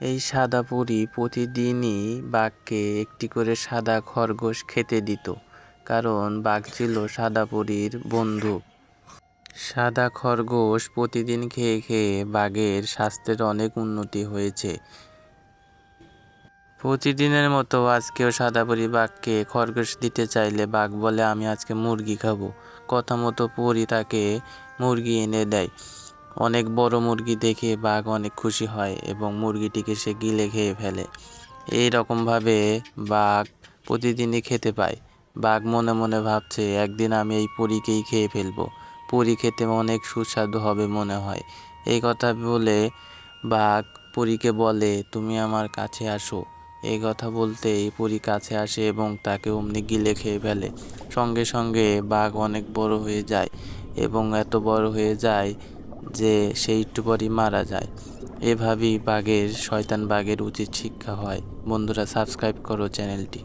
এই সাদা পরী প্রতিদিনই বাঘকে একটি করে সাদা খরগোশ খেতে দিত, কারণ বাঘ ছিল সাদা পরীর বন্ধু। সাদা খরগোশ প্রতিদিন খেয়ে খেয়ে বাঘের স্বাস্থ্যের অনেক উন্নতি হয়েছে। প্রতিদিনের মতো আজকেও সাদা পরি বাঘকে খরগোশ দিতে চাইলে বাঘ বলে, আমি আজকে মুরগি খাব। কথা মতো পরি তাকে মুরগি এনে দেয়। অনেক বড় মুরগি দেখে বাঘ অনেক খুশি হয় এবং মুরগিটিকে সে গিলে খেয়ে ফেলে। এই রকমভাবে বাঘ প্রতিদিনই খেতে পায়। বাঘ মনে মনে ভাবছে, একদিন আমি এই পরীকেই খেয়ে ফেলব। পরী খেতে অনেক সুস্বাদু হবে মনে হয়। এই কথা বলে বাঘ পরীকে বলে, তুমি আমার কাছে আসো। এই কথা বলতেই পরী কাছে আসে এবং তাকে অমনি গিলে খেয়ে ফেলে। সঙ্গে সঙ্গে বাঘ অনেক বড় হয়ে যায় এবং এত বড় হয়ে যায় যে সেই একটু পরই মারা যায়। এভাবেই বাঘের, শয়তান বাঘের উচিত শিক্ষা হয়। বন্ধুরা সাবস্ক্রাইব করো চ্যানেলটি।